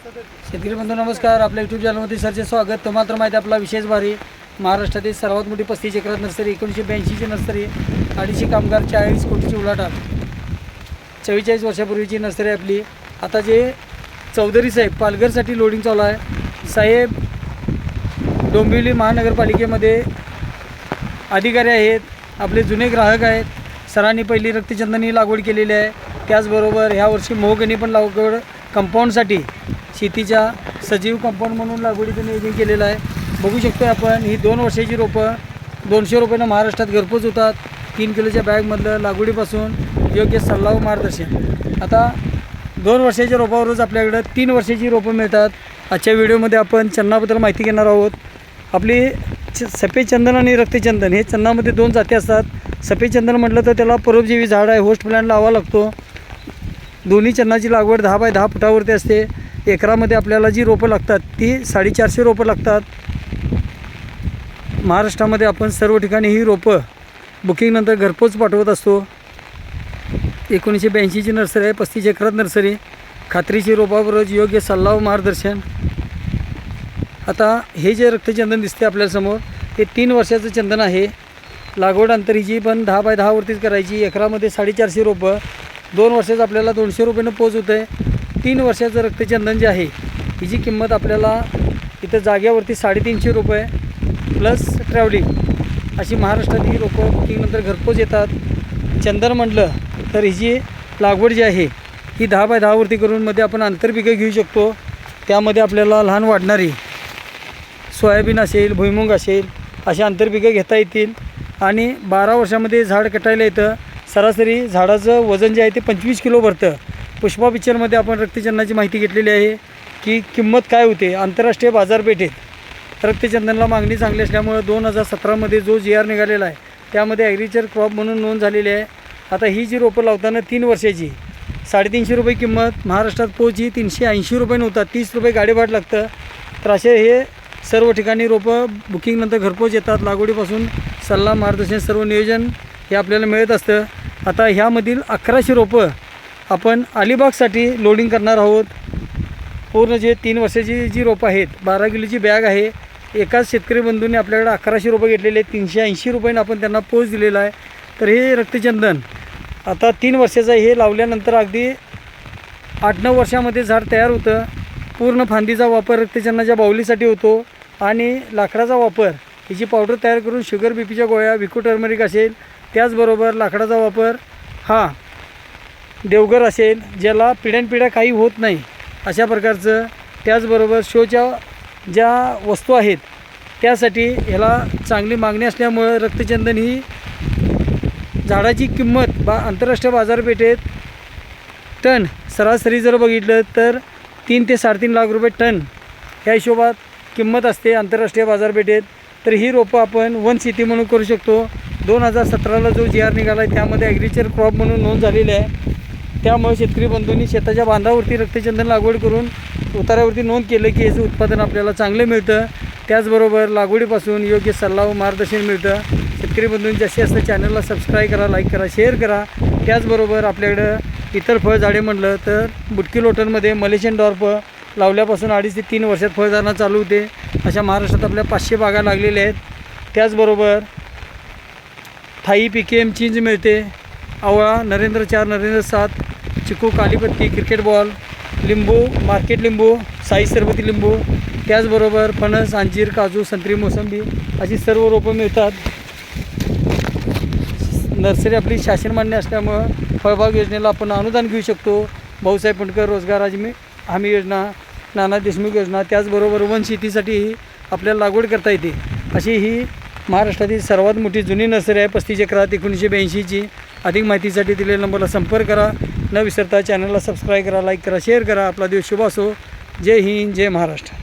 शेतकरी बंधू नमस्कार. आपल्या यूट्यूब चॅनलमध्ये सरचे स्वागत. तुम्हाला तर माहिती आहे आपला विशेष भारी. महाराष्ट्रातील सर्वात मोठी पस्तीस एकरात नर्सरी एकोणीसशे ब्याऐंशीची नर्सरी अडीचशे कामगार चाळीस कोटीची उलाढाल. चव्वेचाळीस वर्षापूर्वीची नर्सरी आहे आपली. आता जे चौधरी साहेब पालघरसाठी लोडिंग चालू आहे. साहेब डोंबिवली महानगरपालिकेमध्ये अधिकारी आहेत. आपले जुने ग्राहक आहेत. सरांनी पहिली रक्तचंदनी लागवड केलेली आहे. त्याचबरोबर ह्या वर्षी मोहगणी पण लागवड कंपाऊंडसाठी शेतीच्या सजीव कंपाऊंड म्हणून लागवडीचं नियोजन केलेलं आहे. बघू शकतो आपण ही दोन वर्षाची रोपं दोनशे रुपयानं महाराष्ट्रात घरपोच होतात. तीन किलोच्या बॅगमधलं लागवडीपासून योग्य सल्ला व मार्गदर्शन. आता दोन वर्षाच्या रोपावरच आपल्याकडं तीन वर्षाची रोपं मिळतात. आजच्या व्हिडिओमध्ये आपण चन्नाबद्दल माहिती घेणार आहोत. आपली च सफेद चंदन आणि रक्तचंदन हे चन्नामध्ये दोन जाती असतात. सफेद चंदन म्हटलं तर त्याला परोपजीवी झाड आहे होस्ट प्लॅन लावा लागतो. दोन्ही चन्नाची लागवड दहा बाय दहा फुटावरती असते. एकरामध्ये आपल्याला जी रोपं लागतात ती साडेचारशे रोपं लागतात. महाराष्ट्रामध्ये आपण सर्व ठिकाणी ही रोपं बुकिंगनंतर घरपोच पाठवत असतो. एकोणीसशे ब्याऐंशीची नर्सरी आहे पस्तीस एकरात नर्सरी. खात्रीची रोपाबरोबर योग्य सल्ला व मार्गदर्शन. आता हे जे रक्तचंदन दिसते आपल्यासमोर हे तीन वर्षाचं चंदन आहे. लागवड अंतरीची पण दहा बाय दहावरतीच करायची. एकरामध्ये साडेचारशे रोपं. दोन वर्षाचं आपल्याला दोनशे रुपयानं पोच होतं आहे तीन वर्षाचं रक्तचंदन जे आहे हिची किंमत आपल्याला इथं जाग्यावरती साडेतीनशे रुपये प्लस ट्रॅव्हलिंग अशी महाराष्ट्रातील लोकं बुकिंगनंतर घरपोच येतात. चंदन म्हटलं तर हिची लागवड जी आहे ही दहा बाय दहावरती करून मध्ये आपण आंतरपिकं घेऊ शकतो. त्यामध्ये आपल्याला लहान वाढणारी सोयाबीन असेल भुईमुंग असेल अशी आंतरपिकं घेता येतील. आणि बारा वर्षामध्ये झाड कटायला येतं. सरासरी झाडाचं वजन जे आहे ते पंचवीस किलो भरतं. पुष्पा पिक्चरमध्ये आपण रक्तचंदनाची माहिती घेतलेली आहे की किंमत काय होते? आंतरराष्ट्रीय बाजारपेठेत रक्तचंदनला मागणी चांगली असल्यामुळं दोन हजार सतरामध्ये जो जी आर निघालेला आहे त्यामध्ये ॲग्रीचर क्रॉप म्हणून नोंद झालेली आहे. आता ही जी रोपं लावताना तीन वर्षाची साडेतीनशे रुपये किंमत महाराष्ट्रात पोच तीनशे ऐंशी रुपये नव्हता तीस रुपये गाडीभाट लागतं. तर असे हे सर्व ठिकाणी रोपं बुकिंगनंतर घरपोच येतात. लागवडीपासून सल्ला मार्गदर्शन सर्व नियोजन हे आपल्याला मिळत असतं. आता ह्यामधील अकराशे रोपं आपण अलिबागसाठी लोडिंग करणार आहोत. पूर्ण जे तीन वर्षाची जी रोपं आहेत बारा किलोची बॅग आहे एकाच शेतकरी बंधूंनी आपल्याकडे अकराशे रुपये घेतलेले आहेत तीनशे ऐंशी रुपयाने आपण त्यांना पोच दिलेला आहे. तर हे रक्तचंदन आता तीन वर्षाचं हे लावल्यानंतर अगदी आठ नऊ वर्षामध्ये झाड तयार होतं. पूर्ण फांदीचा वापर रक्तचंदनाच्या बाहुलीसाठी होतो आणि लाकडाचा वापर हिची पावडर तयार करून शुगर बी पीच्या गोळ्या विको टर्मरिक असेल त्याचबरोबर लाकडाचा वापर. हा देवघर असेल ज्याला पिढ्यानपिढ्या काही होत नाही अशा प्रकारचं त्याचबरोबर शोच्या ज्या वस्तू आहेत त्यासाठी ह्याला चांगली मागणी असल्यामुळं रक्तचंदन ही झाडाची किंमत बा आंतरराष्ट्रीय बाजारपेठेत टन सरासरी जर बघितलं तर तीन ते साडेतीन लाख रुपये टन ह्या हिशोबात किंमत असते आंतरराष्ट्रीय बाजारपेठेत. तर ही रोपं आपण वन सिटी म्हणून करू शकतो. दोन हजार सतराला जो जी आर निघाला आहे त्यामध्ये ॲग्रिकल्चर क्रॉप म्हणून नोंद झालेली आहे. त्यामुळे शेतकरी बंधूंनी शेताच्या बांधावरती रक्तचंदन लागवड करून उतारावरती नोंद केलं की याचं उत्पादन आपल्याला चांगलं मिळतं. त्याचबरोबर लागवडीपासून योग्य सल्ला व मार्गदर्शन मिळतं. शेतकरी बंधूंनी जास्तीत जास्त चॅनलला सबस्क्राईब करा लाईक करा शेअर करा. त्याचबरोबर आपल्याकडं इतर फळझाडे म्हटलं तर बुटकी लोटनमध्ये मलेशियन डॉर्प लावल्यापासून अडीच ते तीन वर्षात फळझाडणं चालू होते. अशा महाराष्ट्रात आपल्या पाचशे बागा लागलेल्या आहेत. त्याचबरोबर थाई पी के एम चींज मिळते. आवळा नरेंद्र चार नरेंद्र सात चिकू कालीपत्ती क्रिकेट बॉल लिंबू मार्केट लिंबू साई सरबती लिंबू त्याचबरोबर फणस अंजीर काजू संत्री मोसंबी अशी सर्व रोपं मिळतात. नर्सरी आपली शासन मान्य असल्यामुळं फळबाग योजनेला आपण अनुदान घेऊ शकतो. भाऊसाहेब पुंडकर रोजगार हमी हमी योजना नाना देशमुख योजना त्याचबरोबर वन शेतीसाठी आपल्याला लागवड करता येते. अशी ही महाराष्ट्रातील सर्वात मोठी जुनी नर्सरी आहे पस्तीस एकरात एकोणीसशे ब्याऐंशीची. अधिक माहितीसाठी दिलेल्या नंबरला संपर्क करा. न विसरता चॅनलला सबस्क्राईब करा लाईक करा शेअर करा. आपला दिवस शुभ असो. जय हिंद जय महाराष्ट्र.